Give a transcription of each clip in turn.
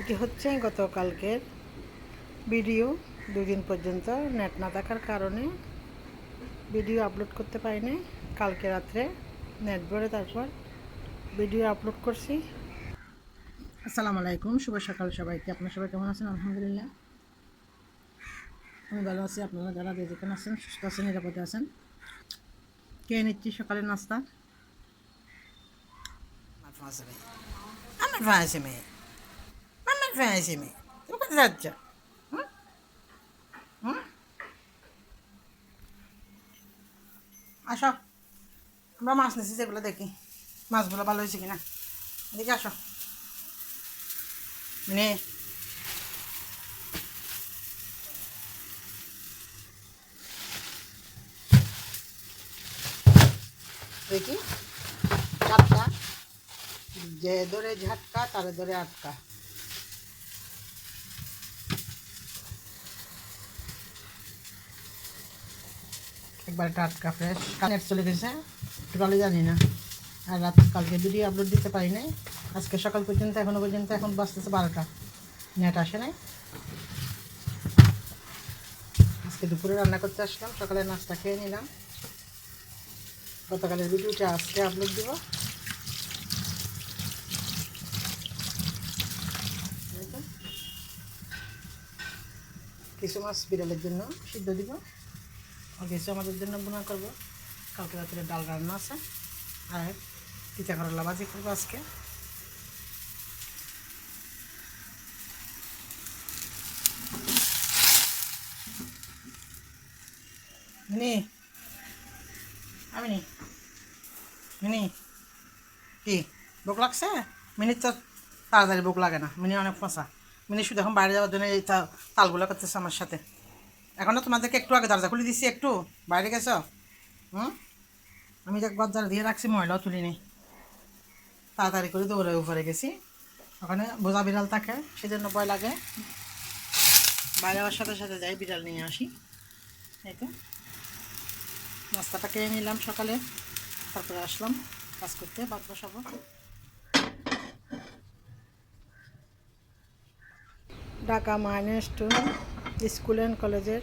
এটি হচ্ছে? গতকালকের ভিডিও দুদিন পর্যন্ত নেট না থাকার কারণে ভিডিও আপলোড করতে পারিনি। কালকে রাত্রে নেট ভরে তারপর ভিডিও আপলোড করছি। আসসালামু আলাইকুম, শুভ সকাল সবাইকে। আপনার সবাই কেমন আছেন? আলহামদুলিল্লাহ। আমি ভালো আছি। আপনারা যারা যেখানে আছেন, সুস্থ আছেন, নিরাপদে আছেন কে নিচ্ছি সকালের নাস্তা। আমার মেয়ে। ফাঁসে মেয়ে তুমি কোথায় যাচ্ছ? আসো। আমরা মাছ নিচ্ছি যেগুলো দেখি। মাছগুলো ভালো হয়েছে কিনা? এদিকে আসো। মানে। দেখি। চারটা যে ধরে ঝাটকা, তারে ধরে আটকা। একবার টাটকা ফ্রেশ কানেক্ট চলে গেছে টোটালি জানি না। আর রাত কালকে ভিডিও আপলোড দিতে পারি নাই। আজকে সকাল পর্যন্ত এখনও পর্যন্ত, এখন বাঁচতেছে বারোটা। নেট আসে নাই। আজকে দুপুরে রান্না করতে আসলাম, সকালে নাস্তা খেয়ে নিলাম। গতকালের ভিডিওটা আজকে আপলোড দিব। কিছু মাছ বিড়ালের জন্য সিদ্ধ দিব। কিছু আমাদের জন্য বোনা করব। কালকে রাত্রে ডাল রান্না আছে। আর পিঠা করলা ভাজি করব আজকে। নি আমি মিনি। কি বুক লাগছে? মিনি তো তাড়াতাড়ি বুক লাগে না। মিনি অনেক ফসা মিনি শুধু এখন বাইরে যাওয়ার জন্য এই তালগুলো করতেছে আমার সাথে। এখনও তোমাদেরকে একটু আগে দরজা খুলে দিচ্ছি একটু। বাইরে গেছো? হুম? আমি দেখ দরজা দিয়ে রাখছি ময়লাও তুলি তুলিনি তাড়াতাড়ি করে দৌড়ে উপরে গেছি। ওখানে বোঝা বিড়াল থাকে, সেজন্য ভয় লাগে। বাইরে যাওয়ার সাথে সাথে যাই, বিড়াল নিয়ে আসি। এই তো। নাস্তাটা খেয়ে নিলাম সকালে। তারপরে আসলাম, কাজ করতে বাদ বসাবো। Dhaka minus two. School and কলেজের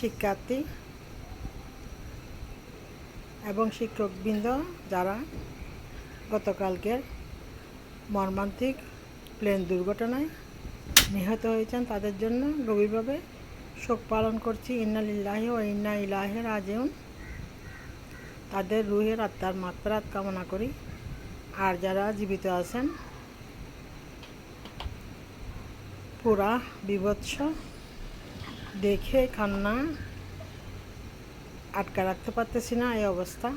শিক্ষার্থী এবং শিক্ষকবৃন্দ যারা গতকালকের মর্মান্তিক প্লেন দুর্ঘটনায় নিহত হয়েছেন, তাদের জন্য গভীরভাবে শোক পালন করছি। ইন্না লিল্লাহি ও ইন্না ইলাহে রাজিউন। তাদের রুহের আত্মার মাত্রাত কামনা করি। আর যারা জীবিত আছেন, পুরা বিভৎস দেখে কান্না আটকা রাখতে পারতেছি না, এই অবস্থা।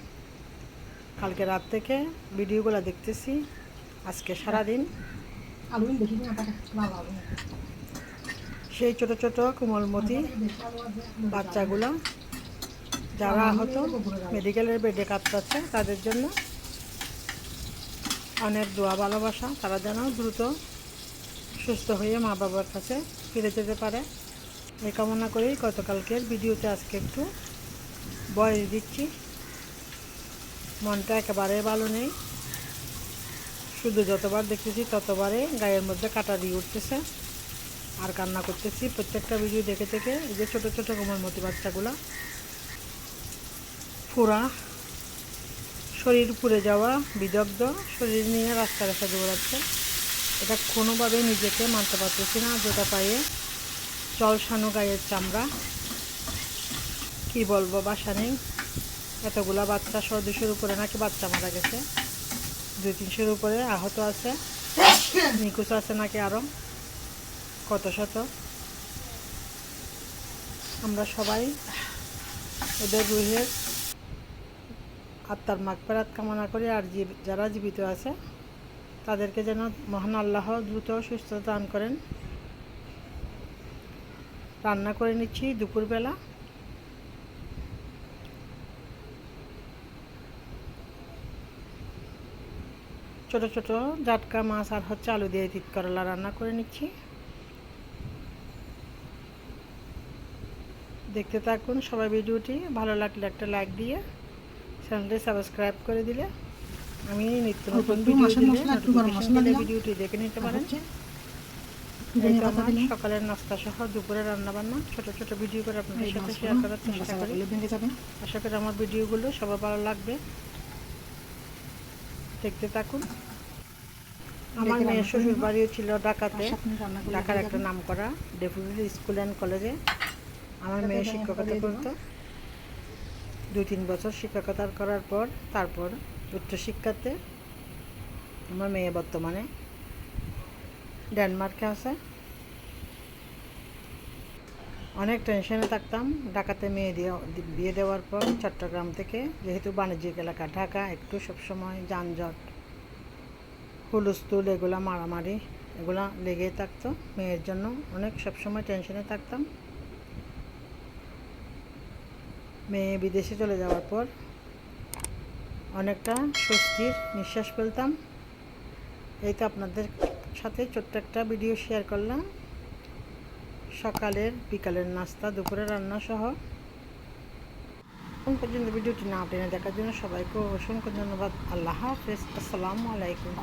কালকে রাত থেকে ভিডিওগুলো দেখতেছি, আজকে সারাদিন। সেই ছোট ছোট কোমলমতি বাচ্চাগুলো, যারা আহত মেডিকেলের বেডে কাতরাচ্ছে, তাদের জন্য অনেক দোয়া, ভালোবাসা। তারা যেন দ্রুত সুস্থ হয়ে মা বাবার কাছে ফিরে যেতে পারে। এই কামনা করেই গতকালকের ভিডিওতে আজকে একটু বয়স দিচ্ছি। মনটা একেবারে ভালো নেই। শুধু যতবার দেখতেছি ততবারে গায়ের মধ্যে কাটা দিয়ে উঠতেছে। আর কান্না করতেছি। প্রত্যেকটা ভিডিও দেখে থেকে এই যে ছোটো ছোটো কোমলমতি বাচ্চাগুলো পুরা শরীর পুড়ে যাওয়া, বিদগ্ধ, শরীর নিয়ে রাস্তা রাস্তা দৌড়াচ্ছে। এটা কোনোভাবেই নিজেকে মানতে পারতেছি না যেটা পাইয়ে জলসানো গায়ের চামড়া। কি বলব, বাসা নেই। এতগুলা বাচ্চা শো দুশোর উপরে নাকি বাচ্চা মারা গেছে। দুই তিনশোর উপরে আহত আছে, নিখোঁজ আছে নাকি আরও কত শত? আমরা সবাই ওদের রুহের আত্মার মাগফেরাত কামনা করি, আর জীব- যারা জীবিত আছে, তাদেরকে যেন মহান আল্লাহ দ্রুত সুস্থতা দান করেন। রান্না করে নিচ্ছি দুপুরবেলা। ছোট ছোট জাটকা মাছ আর হচ্ছে আলু দিয়ে তিত করলা রান্না করে নিচ্ছি। দেখতে থাকুন সবাই ভিডিওটি ভালো লাগলে একটা লাইক দিয়ে চ্যানেলটি সাবস্ক্রাইব করে দিলে। আমি নিত্য নতুন ভিডিও। ভিডিওটি দেখে নিতে পারেন হচ্ছে এই তো আমার সকালের নাস্তা সহ দুপুরে রান্না বান্না ছোট ছোট ভিডিও করে আপনাদের সাথে শেয়ার করার চেষ্টা করি। আশা করি আমার ভিডিওগুলো সবার ভালো লাগবে। দেখতে থাকুন। আমার মেয়ের শ্বশুর বাড়িও ছিল ঢাকাতে। ঢাকার একটা নাম করা ডেপুটি স্কুল অ্যান্ড কলেজে আমার মেয়ে শিক্ষকতা করতো। দু তিন বছর শিক্ষকতা করার পর তারপর উচ্চশিক্ষাতে আমার মেয়ে বর্তমানে ডেনমার্কে আছে। অনেক টেনশনে থাকতাম। ঢাকাতে মেয়ে দিয়ে, বিয়ে দেওয়ার পর চট্টগ্রাম থেকে, যেহেতু বাণিজ্যিক এলাকা, ঢাকা একটু সবসময় যানজট, হুলস্থুল, এগুলা মারামারি, এগুলা লেগেই থাকতো। মেয়ের জন্য অনেক সবসময় টেনশনে থাকতাম। মেয়ে বিদেশে চলে যাওয়ার পর অনেকটা স্বস্তির নিঃশ্বাস ফেলতাম। এই তো আপনাদের সাথে ছোট্ট একটা ভিডিও শেয়ার করলাম। সকালের, বিকালের নাস্তা, দুপুরে রান্না সহ। এখন পর্যন্ত ভিডিওটি না টেনে দেখার জন্য সবাইকে অসংখ্য ধন্যবাদ। আল্লাহ হাফেজ। আসসালামু আলাইকুম।